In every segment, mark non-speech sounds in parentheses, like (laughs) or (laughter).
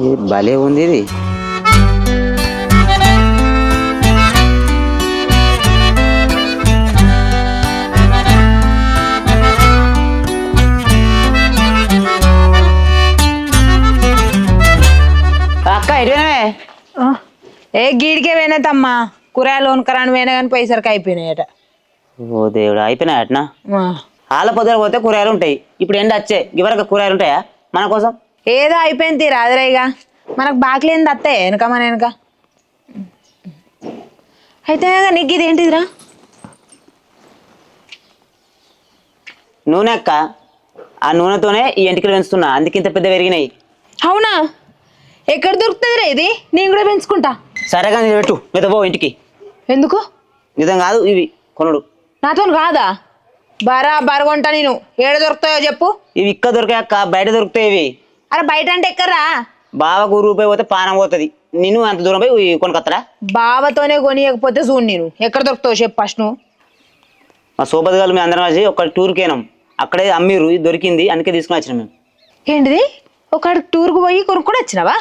ఇది భలే ఉంది ఇది. అక్క ఆ, ఏ గీడికే పోయినదమ్మా కూరగాయలు కొనుక్కరాని పోయినా కానీ పైసరికి అయిపోయినాయట. ఓ దేవుడు అయిపోయినాయి అట్నా ఆ, ఆల పొద్దున పోతే కూరగాయలు ఉంటాయి. ఇప్పుడు ఎండ వచ్చే ఇవరకు కూరగాయలు ఉంటాయా మన కోసం? ఏదో అయిపోయింది తీరా అదరేగా మనకు బాకలేంది అత్తే వెనక మన వెనక. అయితే నీకు ఇది ఏంటిదిరా? నూనె అక్క. ఆ నూనెతోనే ఈ ఎంటికలు పెంచుతున్నా అందుకే ఇంత పెద్ద పెరిగినాయి. అవునా? ఎక్కడ దొరుకుతుందిరా ఇది? నేను కూడా పెంచుకుంటా. సరేగా నేను పెట్టు మీద పో ఇంటికి. ఎందుకు? నిజం కాదు ఇవి కొనుడు. నాతో కాదా? బరా బరగొంటా నేను. ఏడ దొరుకుతాయో చెప్పు. ఇవి ఇక్కడ దొరికాయి అక్క బయట దొరుకుతాయి ఇవి. అరే బయట అంటే ఎక్కర్రా బావకు రూపాయి పోతే పానం పోతుంది. నేను అంత దూరం పోయి కొనుకొత్తరా బావతోనే కొనియకపోతే చూడు నేను. ఎక్కడ దొరుకుతావు చెప్పు ఫస్ట్ నువ్వు. మా సోబత్ గారు మేము అందరం కలిసి ఒక టూర్కి అయినాం అక్కడే అమ్మిర్రు ఇది దొరికింది అందుకే తీసుకుని వచ్చినాం మేము. ఏంటిది? ఒక టూర్కు పోయి కొనుక్కొని వచ్చినావా?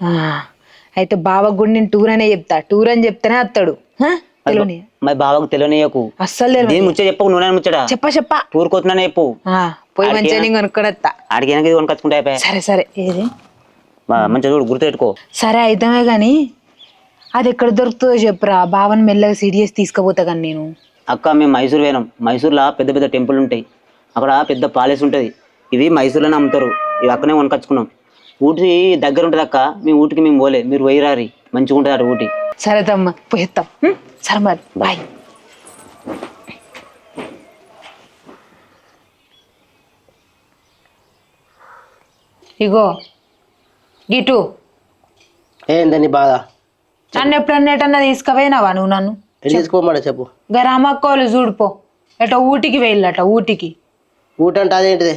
ఆ, అయితే బావకు కూడా నేను టూర్ అనే చెప్తా. టూర్ అని చెప్తేనే వస్తాడు. హ? మరి బావకు తెలియనియకు. అస్సలు దీని ముచ్చట చెప్పకు నూనె ముచ్చట? చెప్పా చెప్పా. టూర్కి వస్తున్నానే చెప్పు. పోయి మంచిగా నేను కొనుక్కొని వస్తా ఆడికి వెనక ఇది కొనుకొచ్చుకుంటే అయిపోయా. సరే సరే. ఏది? మంచిగా చూడు గుర్తుపెట్టుకో. సరే అయితమే కానీ అది ఎక్కడ దొరుకుతుందో చెప్పురా. బావని మెల్లగా సీరియస్ తీసుకుపోతా కానీ నేను. అక్క మేము మైసూర్ పోయినాం. మైసూర్లో పెద్ద పెద్ద టెంపుల్ ఉంటాయి. అక్కడ పెద్ద ప్యాలెస్ ఉంటుంది. ఇవి మైసూర్లోనే అమ్ముతారు. ఇవి అక్కనే కొనుకొచ్చుకున్నాం. ఊటి దగ్గర ఉంటుంది అక్క. మీ ఊటికి మేము పోలే. మీరు పోయిరారి. మంచిగా ఉంటుంది అటు ఊటి. సరే తమ్మ పోయిస్తాం? సరే మరి బాయ్. ఇగో గిటు. ఏందని బాధ? నన్ను ఎప్పుడన్నా ఎటన్నా తీసుకుపోయినావా నువ్వు నన్ను? తీసుకోమాట చెప్పు. గా రామక్కోలు చూడిపో ఎటో ఊటికి వెళ్ళట ఊటికి. ఊట అంటే అదేంటిది?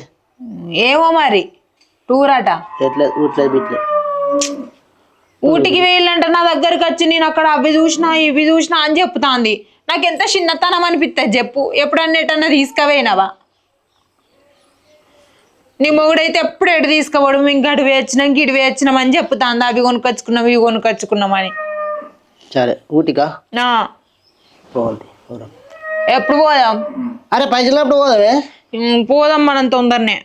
ఏమో మరి. టూర్ అట. ఎట్లేదు ఊట్లేదు బిట్లేదు ఊటికి వెళ్ళంట నా దగ్గరికి వచ్చి నేను అక్కడ అవి చూసినా ఇవి చూసినా అని చెప్తాంది. నాకు ఎంత చిన్నతనం అనిపిస్తుంది చెప్పు. ఎప్పుడన్నా ఎటన్నా తీసుకుపోయినావా? నీ మొగుడైతే ఎప్పుడు ఎటు తీసుకోవడం ఇంక అటు వేచ్చినాం ఇటు వేచ్చినాం అని చెప్తాంది. అవి కొనుకొచ్చుకున్నాం ఇవి కొనుకొచ్చుకున్నామని సరే ఊటికా? నా. ఎప్పుడు పోదాం? అరే పైసలు అప్పుడు పోదామే ఉమ్, పోదాం మనం తొందరనే.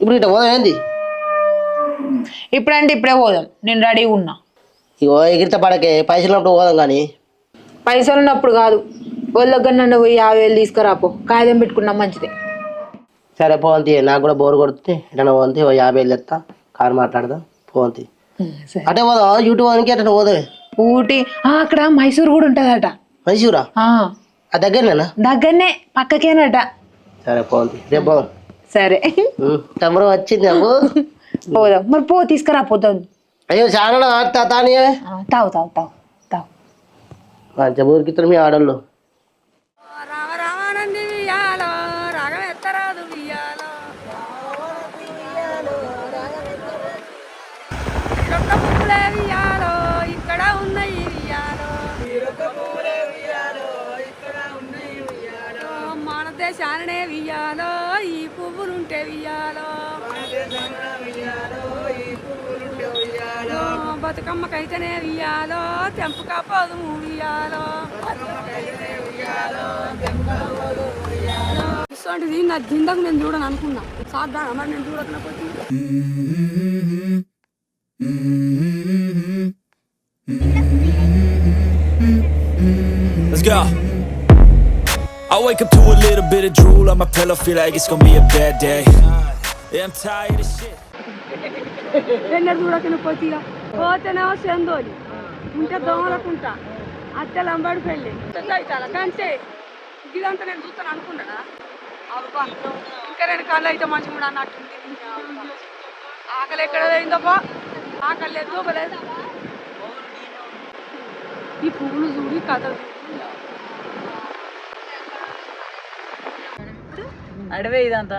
ఇప్పుడు ఇట్లా పోదాం ఏంది? ఇప్పుడంటే ఇప్పుడే పోదాం. నేను రెడీగా ఉన్నా. ఇగో ఎగిరిత పడకే పైసలు అప్పుడు పోదాం కానీ పైసలు ఉన్నప్పుడు కాదు. వాళ్ళ దగ్గర నన్ను పోయి యాభై వేలు తీసుకురాపో. కాగితం పెట్టుకున్నాం మంచిది. సరే పోంతి నాకు కూడా బోర్ కొడుతుంది. ఎట్లా పోంతి ఓ యాభై వేలు ఎత్తా కారు మాట్లాడదాం. సరే. అటే పోదాం యూట్యూబ్ అని ఎట్లా పోదామే? ఊటీ. ఆ, అక్కడ మైసూర్ కూడా ఉంటుందట. మైసూరా? ఆ, ఆ దగ్గరనేనా? దగ్గరనే పక్కకేనట. సరే పోంతి రేపు పోదాం. సరే. ఉం, తమ్ముడు వచ్చింది నాకు. (laughs) పోదాం. మరి పో తీసుకురా పోతాం అయ్యో చాలా ఆడతా తానే తావు తావు తావు తావు. మంచిగా ఊరికిద్దరు మీ ఆడళ్ళు. ఇక్కడ ఉన్నాయి మన దేశాన్నే వియ్యాలో. బతుకమ్మకైతేనే వియ్యాలో తెంపుక పోదుము వియ్యాలో ఇటువంటిది నా జిందకు నేను చూడను అనుకున్నా సాధ్యా మరి నేను చూడకపోతే Let's go. I wake up to a little bit of drool on my pillow, feel like it's gonna be a bad day. Yeah, I'm tired of shit. పోతేనేమో సెందోలి ఉంటే దోమలకుంటా. అత్తెలు అంబడి పెళ్ళి. కంటే ఇదంతా నేను చూస్తాను అనుకున్నానా అబ్బా ఇంకా రెండు కళ్ళు అయితే మంచిగా కూడా అన్నట్టుంది. ఆకలి ఎక్కడ పోయిందబ్బా ఆకలి లేదు దూపలేదు ఈ పువ్వులు చూడి కథ అడవే ఇదంతా.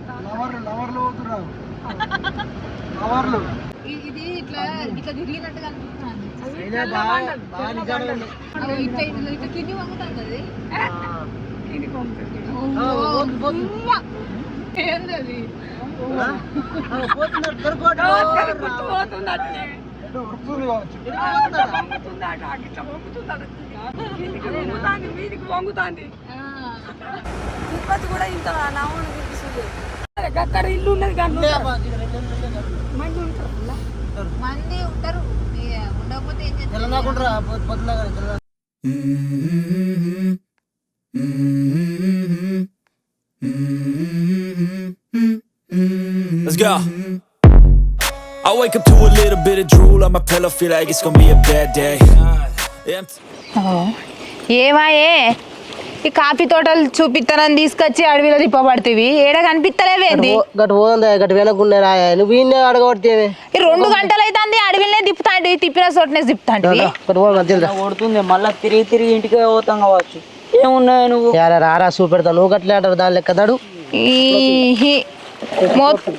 ఇది ఇట్లా ఇట్లా తిరిగినట్టుగా అనిపిస్తుంది. ఇట్లా ఇట్లా ఇట్లా కింది వంగుతుంది వంగుతాంది. మీదికి వంగుతాంది. తిరుపతి కూడా ఇంత నవ్వులు చూపిస్తుంది అక్కడ ఇల్లు ఉన్నది కానీ మంది ఉంటారు మంది ఉంటారు ఉండకపోతే ఏం చేస్తారు Let's go. I wake up to a little bit of drool on my pillow, feel like it's gonna be a bad day. ఏమాయే ఈ కాఫీ తోటలు చూపిస్తానని తీసుకొచ్చి అడవిలో తిప్పబడుతుంది ఏడ కనిపిస్తలేవేంది గటు పోదా గటు వెనకుండా రాయ నువ్వు ఈయన అడగబడితే ఈ రెండు గంటలు అయితే అడవిలోనే తిప్పుతాండి తిప్పిన చోటనే తెలుదా కొడుతుంది మళ్ళీ తిరిగి తిరిగి ఇంటికి పోతాం కావచ్చు. ఏమున్నాయి నువ్వు? యారా రారా చూపెడతా. నువ్వు గట్లే అంటారు దాని లెక్క దడు ఈ మొత్తం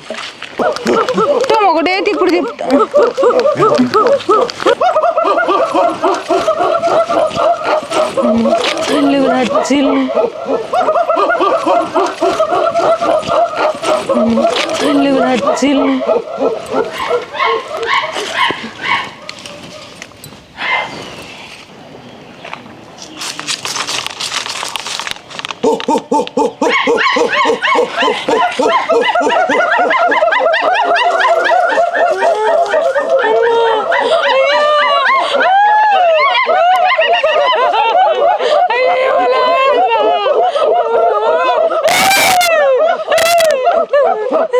ఒకటే తిప్పుడు తిప్పుతా. चिल चिल चिल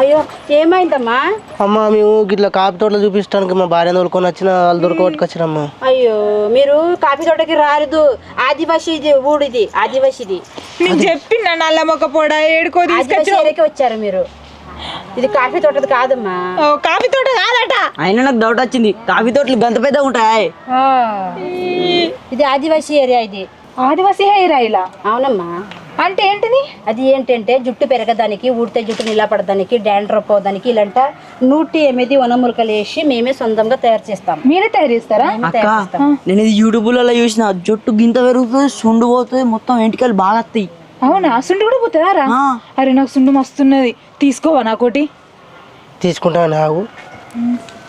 అయ్యో ఏమైందమ్మా? అమ్మ మేము గిట్ల కాపీ తోటలు చూపించడానికి మా భార్య తోలుకొని వచ్చిన వాళ్ళు దొరకబట్టుకొచ్చినమ్మా అయ్యో మీరు కాఫీ తోటకి రారదు. ఆదివాసీది ఊడిది ఆదివాసీది. నేను చెప్పిన నల్ల మొక్క పొడ ఏడుకో ఆదివాసీ వచ్చారు మీరు. ఇది కాఫీ తోటది కాదమ్మా. ఓ, కాఫీ తోట కాదట. అయినా నాకు డౌట్ వచ్చింది. కాఫీ తోటలు గంత పెద్ద ఉంటాయి. ఇది ఆదివాసీ ఏరియా ఇది. ఆదివాసీ హెయిర్ ఆయిలా అవునమ్మా. అంటే ఏంటిది? అది ఏంటంటే జుట్టు పెరగడానికి ఊడితే జుట్టు నిలబడడానికి డాండ్రప్ అవడానికి ఇలాంట నూటి ఎనిమిది వనమూలికలు వేసి మేమే సొంతంగా తయారు చేస్తాం. మీరే తయారు చేస్తారా? మేమే తయారు చేస్తాం. నేను ఇది యూట్యూబ్లలో చూసిన జుట్టు గింత పెరుగుతుంది సుండు పోతుంది మొత్తం ఎంటికలు బాగా వస్తాయి. అవునా? సుండు కూడా పోతుందా రా. అరే నాకు సుండు మస్తున్నది. తీసుకోవా నాకోటి? తీసుకుంటా నాకు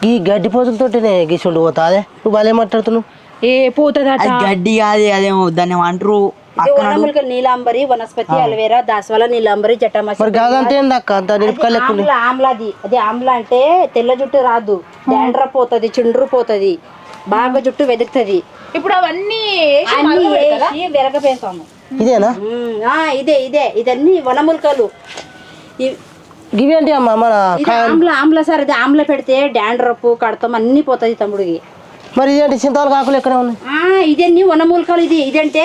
ఈ గడ్డి పోతులతోటినే గీసుండు పోతా అదే నువ్వు భలే మాట్లాడుతున్నావు. ఏ పోతుందట. అది గడ్డి కాదు అదేమో దాన్ని అంటారు. పక్కన వనమూలికలు నీలాంబరి వనస్పతి అలవేరా దాసవాళ నీలాంబరి జటామసి. మరి కాదంటే ఏంది అక్క అంత నిలుపుకల్ లెక్క ఉంది. ఆమ్లా ఆమ్లాది అది ఆమ్లా అంటే తెల్ల జుట్టు రాదు. డాండ్రప్ పోతుంది చుండ్రు పోతుంది. బాగా జుట్టు వెదుకుతుంది. ఇప్పుడు అవన్నీ వేసి అన్ని మరగ పెడతారా? వేసి విరగపేస్తాము ఇదేనా? ఇదే ఇదే. ఇదన్నీ వనమూలికలు. ఇవేంటి అమ్మ మన ఆమ్లా ఆమ్లా సార్ ఇది ఆమ్లా పెడితే డాండ్రప్ కడతాం అన్ని పోతుంది తమ్ముడికి. మరి ఇదేంటి చింతాలు కాకులు ఎక్కడ ఉన్నాయి? ఇదన్నీ వనమూలికలు ఇది. ఇదంటే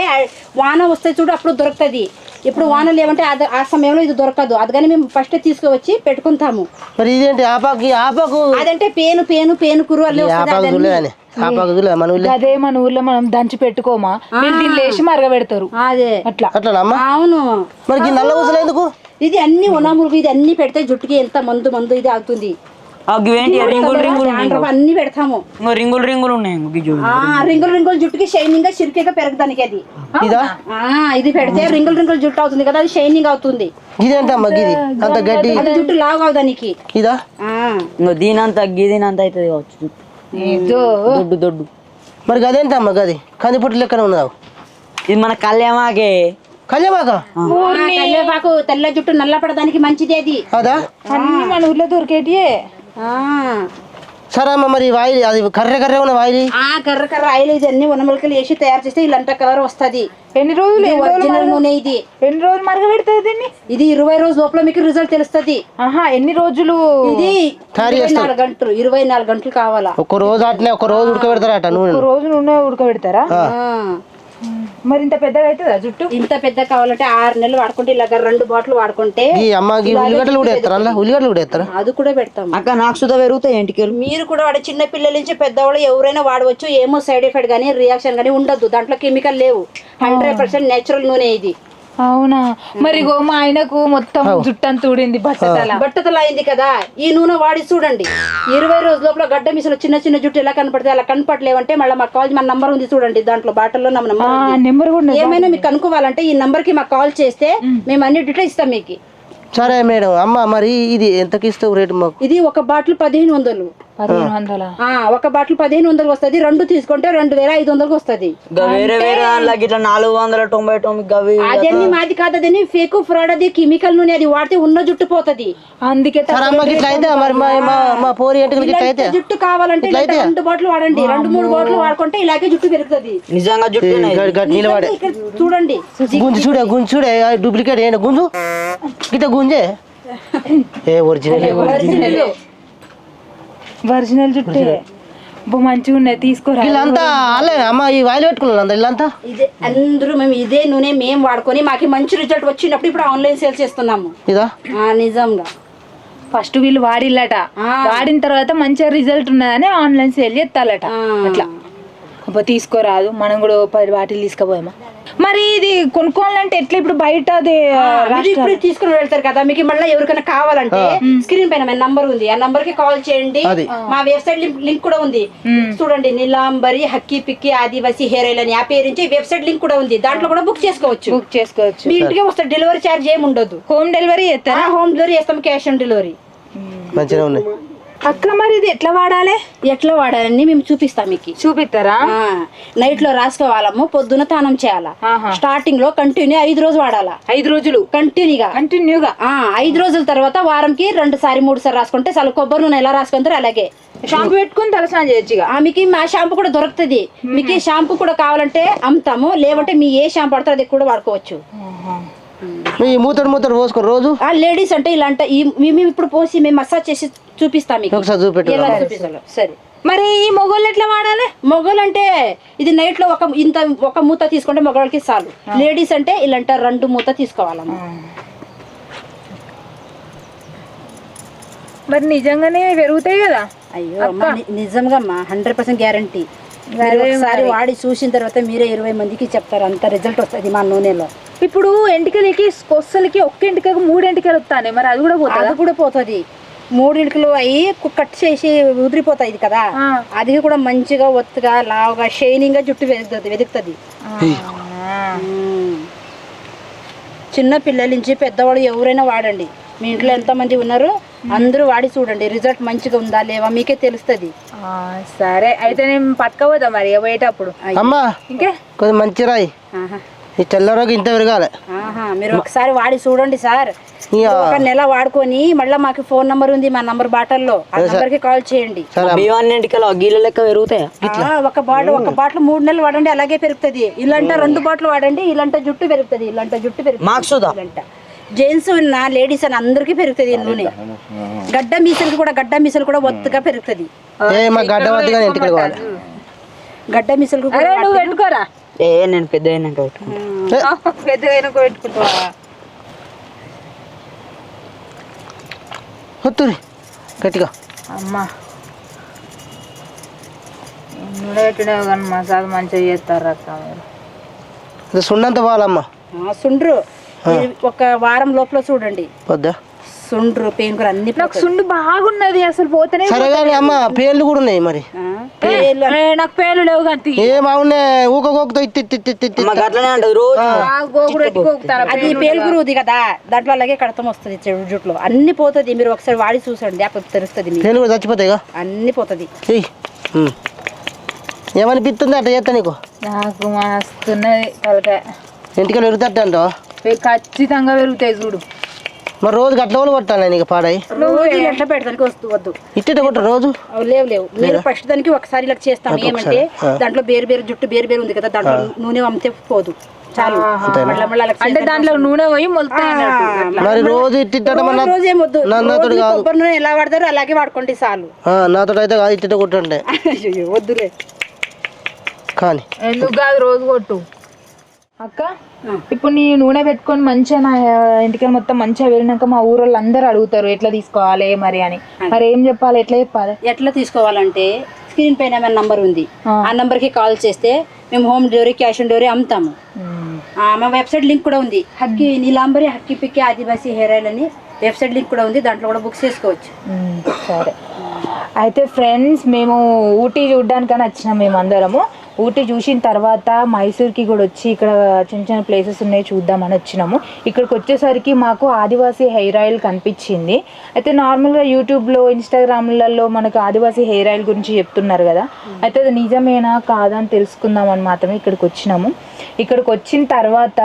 వాన వస్తే చూడు అప్పుడు దొరుకుతుంది. ఇప్పుడు వానలు ఏమంటే అది- ఆ సమయంలో ఇది దొరకదు. అది కానీ మేము ఫస్ట్ తీసుకువచ్చి పెట్టుకుంటాము. మరి ఇదేంటి? ఆపాకు ఆపాకు అదంటే పేను పేను పేను కురు వస్తది అదే. మన ఊర్లో? మనం దంచి పెట్టుకోమా? వీళ్ళు దీన్ని లేచి మరగబెడతారు. అదే. అట్లా. అట్లా అమ్మా? అవును. మరి నల్ల ఊసలు ఎందుకు? ఇది అన్ని ఉనామురుగు ఇది అన్ని పెడితే జుట్టుకి ఎంత మందు మందు ఇది అవుతుంది. అవేంటి రింగులు రింగులు అన్ని పెడతాము. ఇంకో రింగులు రింగులు ఉన్నాయి రింగులు రింగులు జుట్టుకి షైనింగ్గా చిరికేగా పెరగదానికి అది ఇదా? ఆ ఇది పెడితే రింగులు రింగులు జుట్టు అవుతుంది కదా అది షైనింగ్ అవుతుంది. ఇదేంటమ్మా గిది? అంత గడ్డి అది జుట్టు లావు అవదానికి. ఇదా? దీనంత గీదినంత అవుతుంది కావచ్చు. ఏదో. దొడ్డు దొడ్డు. మరి గదేంటమ్మా గది? కందిపొట్టు లెక్కన ఉన్నదావు? ఇది మన కళ్యామాకే. కళ్యామాక? ఆ, కరివేపాకు తెల్ల జుట్టు నల్ల పడడానికి మంచిది అది? అదా అన్ని మన ఊర్లో దొరికేటియే. ఆ సరే అమ్మ మరి వాయిలి అది కర్రె కర్రె ఉన్న వాయిలి? ఆ కర్ర కర్ర ఆయిల్ ఇది అన్ని ఉనమలకలు వేసి తయారు చేస్తే ఇలాంటి కలర్ వస్తది. ఎన్ని రోజులు ఎన్ని రోజులు ఒరిజినల్ నూనె ఇది. ఎన్ని రోజులు మరగబెడుతుంది దీన్ని? ఇది ఇరవై రోజు లోపల మీకు రిజల్ట్ తెలుస్తది. ఆహా ఎన్ని రోజులు? ఇది ఇరవై నాలుగు గంటలు ఇరవై నాలుగు గంటలు కావాలా? ఒక రోజు అట్నే ఒక రోజు ఉడకబెడతారట నూనె ఒక రోజు నూనె ఉడకబెడతారా? ఆ. మరి ఇంత పెద్దగా అవుతుందా జుట్టు? ఇంత పెద్ద కావాలంటే ఆరు నెలలు వాడుకుంటే ఇలాగ రెండు బాటిల్ వాడుకుంటే ఈ అమ్మ ఈ ఉల్లిగడ్డలు కూడా వేస్తారా అందులో? ఉల్లిగడ్డలు కూడా వేస్తారా అది కూడా పెడతాం. అక్క నాకు సుధా పెరుగుతాయి ఎంటికలు మీరు కూడా వాడే చిన్న పిల్లల నుంచి పెద్దవాళ్ళు ఎవరైనా వాడవచ్చు. ఏమో సైడ్ ఎఫెక్ట్ కానీ రియాక్షన్ కానీ ఉండదు దాంట్లో కెమికల్ లేవు. హండ్రెడ్ పర్సెంట్ నేచురల్ నూనె ఇది. అవునా? మరి మా ఆయనకు మొత్తం జుట్టు అంత ఊడింది బట్టతల. బట్టతల అయింది కదా? ఈ నూనె వాడి చూడండి. ఇరవై రోజుల లోపల గడ్డ మిసలు చిన్న చిన్న జుట్టు ఎలా కనపడితే అలా కనపడలేవంటే మళ్ళీ మాకు కాల్ మన నంబర్ ఉంది చూడండి. దాంట్లో బాటల్లో నంబర్ ఏమైనా మీకు కనుక్కోవాలంటే ఈ నంబర్కి మాకు కాల్ చేస్తే మేము అన్ని డీటెయిల్స్ ఇస్తాం మీకు. సరే మేడం అమ్మ మరి ఇది ఎంతకి ఇస్తావు రేటు మాకు? ఇది ఒక బాటిల్ పదిహేను వందలు. పదిహేను వందల. ఆ, ఒక బాటిల్ పదిహేను వందలు వస్తుంది. రెండు తీసుకుంటే రెండు వేల ఐదు వందలకు వస్తుంది. ఇంకా వేరే వేరే ఇట్లా నాలుగు వందల తొంభై తొమ్మిది అదన్నీ మాది కాదు అదని ఫేక్ ఫ్రాడ్ అది కెమికల్ నూనె అది వాడితే ఉన్న జుట్టు పోతుంది. అందుకే సరే అమ్మకి ఇట్లా అయితే మరి మా మా మా పోరి ఎంటకలకి ఇట్లా అయితే. జుట్టు కావాలంటే ఇలాంటి రెండు బాటిల్ వాడండి. రెండు మూడు బాటిల్ వాడుకుంటే ఇలాగే జుట్టు పెరుగుతుంది. నిజంగా జుట్టు ఉన్నాయి. గడ్- గడ్ నిలబడే. ఇక్కడ చూడండి. గుంజు చూడే గుంజు చూడే డూప్లికేట్ ఏంటి గుంజు. గిట్ట గుంజే. ఏ ఒరిజినల్ ఒరిజినల్ ఒరిజినల్ జుట్టే. మంచిగా ఉన్నాయి తీసుకోరా. వీళ్ళంతా అల్లే అమ్మ ఈ వాయిల్ పెట్టుకున్నారు అందరు వీళ్ళంతా? ఇదే అందరూ మేము ఇదే నూనె మేము వాడుకొని మాకు మంచి రిజల్ట్ వచ్చినప్పుడు ఇప్పుడు ఆన్లైన్ సేల్ చేస్తున్నాము. ఇదా? ఆ, నిజంగా. ఫస్ట్ వీళ్ళు వాడిల్లట వాడిన తర్వాత మంచిగా రిజల్ట్ ఉన్నదని ఆన్లైన్ సేల్ చేస్తాలట అట్లా. అబ్బా తీసుకోరాదు. మనం కూడా పది బాటిల్ తీసుకుపోయామా మరి ఇది కొనుక్కోవాలంటే ఎట్లా? ఇప్పుడు బయట ఇప్పుడు తీసుకుని వెళ్తారు కదా మీకు మళ్ళీ ఎవరికైనా కావాలంటే స్క్రీన్ పైన మన నంబర్ ఉంది. ఆ నంబర్కి కాల్ చేయండి. మా వెబ్సైట్ లింక్ కూడా ఉంది. చూడండి నీలాంబరి హక్కి పిక్కి ఆదివాసి హెయిర్ ఆయిల్ అని ఆ పేరు నుంచి వెబ్సైట్ లింక్ కూడా ఉంది. దాంట్లో కూడా బుక్ చేసుకోవచ్చు. బుక్ చేసుకోవచ్చు. మీ ఇంటికి వస్తే డెలివరీ ఛార్జ్ ఏమి ఉండదు హోమ్ డెలివరీ చేస్తారా హోమ్ డెలివరీ చేస్తాం క్యాష్ ఆన్ డెలివరీ మంచిగా ఉన్నాయి. అక్క మరి ఇది ఎట్లా వాడాలి? ఎట్లా వాడాలని మేము చూపిస్తాం మీకు. చూపిస్తారా? నైట్లో రాసుకోవాలము పొద్దున తానం చేయాలా. స్టార్టింగ్లో కంటిన్యూ ఐదు రోజులు వాడాలా. ఐదు రోజులు? కంటిన్యూగా కంటిన్యూగా ఆ ఐదు రోజుల తర్వాత వారంకి రెండు సారి మూడు సారి రాసుకుంటే చాలా కొబ్బరి నూనె ఎలా రాసుకుంటారు అలాగే. షాంపూ పెట్టుకుని తలస్నానం చేయొచ్చు మీకు మా షాంపూ కూడా దొరుకుతుంది. మీకు ఈ షాంపూ కూడా కావాలంటే అమ్ముతాము లేవంటే మీ ఏ షాంపూ పడుతుందో అది కూడా వాడుకోవచ్చు. మీ మూతడు మూతడు పోసుకో రోజు. ఆ లేడీస్ అంటే ఇలాంటి ఈ మేము ఇప్పుడు పోసి మేము మసాజ్ చేసి చూపిస్తాం మీకు. ఒకసారి చూపెట్టు ఎలా చూపిస్తాను సరే. మరి ఈ మొగోళ్ళు ఎట్లా వాడాలి? మొగలు అంటే ఇది నైట్లో ఒక ఇంత ఒక మూత తీసుకుంటే మగవాళ్ళకి చాలు. లేడీస్ అంటే ఇలాంటి రెండు మూత తీసుకోవాలమ్మా. మరి నిజంగానే పెరుగుతాయి కదా? అయ్యో అమ్మా, నిజంగా అమ్మా హండ్రెడ్ పర్సెంట్ గ్యారంటీ ఒకసారి వాడి చూసిన తర్వాత మీరే ఇరవై మందికి చెప్తారు అంత రిజల్ట్ వస్తుంది మా నూనెలో. ఇప్పుడు ఎంటికలకి కొస్సలకి ఒక్క ఎంటికకి మూడు ఎంటికలు వస్తాయి మరి అది కూడా పోతుందా? అది కూడా పోతుంది. మూడింటికలు అయ్యి కట్ చేసి ఉదిరిపోతాయి ఇది కదా. అది కూడా మంచిగా ఒత్తుగా లావుగా షైనింగ్గా జుట్టు వెదుగుతుంది వెదుగుతుంది చిన్న పిల్లల నుంచి పెద్దవాళ్ళు ఎవరైనా వాడండి. మీ ఇంట్లో ఎంతమంది ఉన్నారు? అందరూ వాడి చూడండి. రిజల్ట్ మంచిగా ఉందా లేవా? మీకే తెలుస్తుంది. ఆ, సరే. అయితే నేను పట్టుకపోతా మరి పోయేటప్పుడు. అమ్మా. ఇంకే? కొంచెం మంచి రాయి. ఈ తెల్లరోగి ఇంత పెరగాలి. ఆహా, మీరు ఒకసారి వాడి చూడండి సార్. ఇక ఒక నెల వాడుకొని మళ్ళీ మాకు ఫోన్ నంబర్ ఉంది మా నంబర్ బాటల్లో. ఆ నంబర్కి కాల్ చేయండి. సరే లెక్క పెరుగుతాయి? ఆ, ఒక బాటిల్ ఒక బాటిల్ మూడు నెలలు వాడండి అలాగే పెరుగుతుంది. ఇలాంటి రెండు బాటిల్ వాడండి ఇలాంటి జుట్టు పెరుగుతుంది ఇలాంటి జుట్టు పెరుగుతుంది ఇలాంట జెంట్స్ ఉన్న లేడీస్ అని అందరికీ పెరుగుతుంది ఈ నూనె. గడ్డ మీసలకి కూడా గడ్డ మీసలు కూడా ఒత్తుగా పెరుగుతుంది. ఏ మా గడ్డ ఇంటికి నువ్వు పెట్టుకోరా. ఏ నేను పెద్ద అయినాక పెట్టుకుంటా. పెద్దగా పెట్టుకుంటావా? ఒత్తురి గట్టిగా. అమ్మా. కానీ మసాలా మంచిగా చేస్తారు అక్క మీరు. సున్నంత పాలమ్మ. ఆ, సుండ్రు. ఒక వారం లోపల చూడండి. వద్దా? సుండ్రు పెయిన్కూర అన్ని నాకు సుండు బాగున్నది అసలు పోతేనే సరే కానీ అమ్మ పేర్లు కూడా ఉన్నాయి మరి. ఆ, పేర్లు ఏ, నాకు పేర్లు లేవు కానీ ఏం అవునే ఊక ఊకతో ఇట్టి ఇట్టి ఇట్టి ఇట్టి మాకు అట్లనే అంటది రోజు గోగుడు అది పేలుగురు ఉంది కదా. దాంట్లో అలాగే కడతం వస్తుంది చెడు జుట్లో. అన్ని పోతుంది మీరు ఒకసారి వాడి చూసండి అప్పుడు తెలుస్తుంది మీకు. పేర్లు కూడా చచ్చిపోతాయి ఇక అన్ని పోతుంది. ఏయ్ ఉమ్. ఏమనిపిస్తుంది అట్లా చేస్తా నీకు? నాకు మస్తున్నది తలకాయ. ఇంటికి అంటావా? ఇవి ఖచ్చితంగా పెరుగుతాయి చూడు. మరి రోజు గట్ల వాళ్ళు కొట్టాను నేను ఇక పాడాయి రోజు ఎట్లా పెడతానికి వస్తూ వద్దు. ఇట్టే కొట్ట రోజు? అవి లేవు లేవు. మీరు ఫస్ట్ దానికి ఒకసారి ఇలా చేస్తాం ఏమంటే దాంట్లో వేరు వేరు జుట్టు వేరు వేరు ఉంది కదా దాంట్లో నూనె అమ్మితే పోదు. చాలు. అంటే దాంట్లో నూనె పోయి మరి రోజు రోజు ఏమొద్దు కొబ్బరి నూనె ఎలా వాడతారో అలాగే వాడుకోండి చాలు. నాతో అయితే కాదు ఇట్టిట్ట కొట్టుండే అయ్యో, వద్దులే. కానీ. ఎందుకు కాదు రోజు కొట్టు. అక్క ఇప్పుడు నీ నూనె పెట్టుకొని మంచిగా నా ఇంటికి మొత్తం మంచిగా వెళ్ళినాక మా ఊరోళ్ళు అందరూ అడుగుతారు ఎట్లా తీసుకోవాలి మరి అని. మరి ఏం చెప్పాలి ఎట్లా చెప్పాలి? ఎట్లా తీసుకోవాలంటే స్క్రీన్ పైన ఏమైనా నంబర్ ఉంది. ఆ. నంబర్కి కాల్ చేస్తే మేము home delivery cash on delivery అమ్ముతాము. మా వెబ్సైట్ లింక్ కూడా ఉంది. హక్కి నీలాంబరి హక్కి పిక్కి ఆదివాసీ హెయిర్ ఆయిల్ అని వెబ్సైట్ లింక్ కూడా ఉంది. దాంట్లో కూడా బుక్ చేసుకోవచ్చు. సరే. అయితే ఫ్రెండ్స్ మేము ఊటీ చూడ్డానికని వచ్చినాం మేము అందరము ఊటీ చూసిన తర్వాత మైసూర్కి కూడా వచ్చి ఇక్కడ చిన్న చిన్న ప్లేసెస్ ఉన్నాయి చూద్దామని వచ్చినాము. ఇక్కడికి వచ్చేసరికి మాకు ఆదివాసీ హెయిర్ ఆయిల్ కనిపించింది. అయితే నార్మల్గా యూట్యూబ్లో ఇన్స్టాగ్రామ్లలో మనకు ఆదివాసీ హెయిర్ ఆయిల్ గురించి చెప్తున్నారు కదా. అయితే అది నిజమేనా కాదా అని తెలుసుకుందామని మాత్రమే ఇక్కడికి వచ్చినాము. ఇక్కడికి వచ్చిన తర్వాత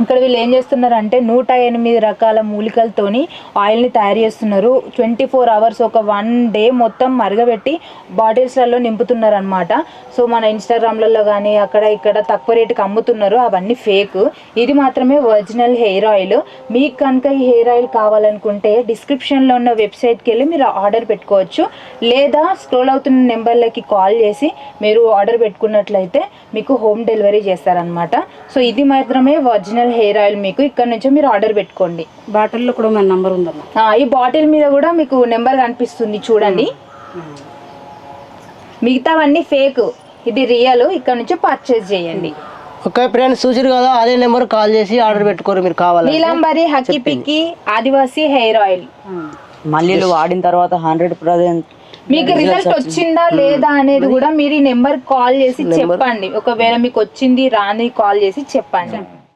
ఇక్కడ వీళ్ళు ఏం చేస్తున్నారు అంటే నూట ఎనిమిది రకాల మూలికలతోని ఆయిల్ని తయారు చేస్తున్నారు. ట్వంటీ ఫోర్ అవర్స్ ఒక వన్ డే మొత్తం మరగబెట్టి బాటిల్స్లలో నింపుతున్నారు అనమాట సో మన ఇన్స్టాగ్రామ్లలో కానీ అక్కడ ఇక్కడ తక్కువ రేటుకి అమ్ముతున్నారు. అవన్నీ ఫేక్. ఇది మాత్రమే ఒరిజినల్ హెయిర్ ఆయిల్. మీకు కనుక ఈ హెయిర్ ఆయిల్ కావాలనుకుంటే డిస్క్రిప్షన్లో ఉన్న వెబ్సైట్కి వెళ్ళి మీరు ఆర్డర్ పెట్టుకోవచ్చు. లేదా స్క్రోల్ అవుతున్న నెంబర్లకి కాల్ చేసి మీరు ఆర్డర్ పెట్టుకున్నట్లయితే మీకు హోమ్ డెలివరీ చేస్తారనమాట సో ఇది మాత్రమే ఒరిజినల్ హెయిర్ ఆయిల్ మీకు ఇక్కడ నుంచి మీరు ఆర్డర్ పెట్టుకోండి. బాటిల్లో కూడా మన నంబర్ ఉందమ్మా. ఆ, ఈ బాటిల్ మీద కూడా మీకు నెంబర్ కనిపిస్తుంది చూడండి. మిగతావన్నీ ఫేక్. ఇది రియల్. ఇక్కడ నుంచి పర్చేజ్ చేయండి. ఓకే ఫ్రెండ్స్ చూసిరు కదా అదే నెంబర్ కాల్ చేసి ఆర్డర్ పెట్టుకోరు మీరు కావాలి నీలంబరి హక్కి పిక్కి ఆదివాసీ హెయిర్ ఆయిల్. మళ్ళీ వాడిన తర్వాత హండ్రెడ్ పర్సెంట్ మీకు రిజల్ట్ వచ్చిందా లేదా అనేది కూడా మీరు ఈ నెంబర్ కాల్ చేసి చెప్పండి. ఒకవేళ మీకు వచ్చింది రాని కాల్ చేసి చెప్పండి.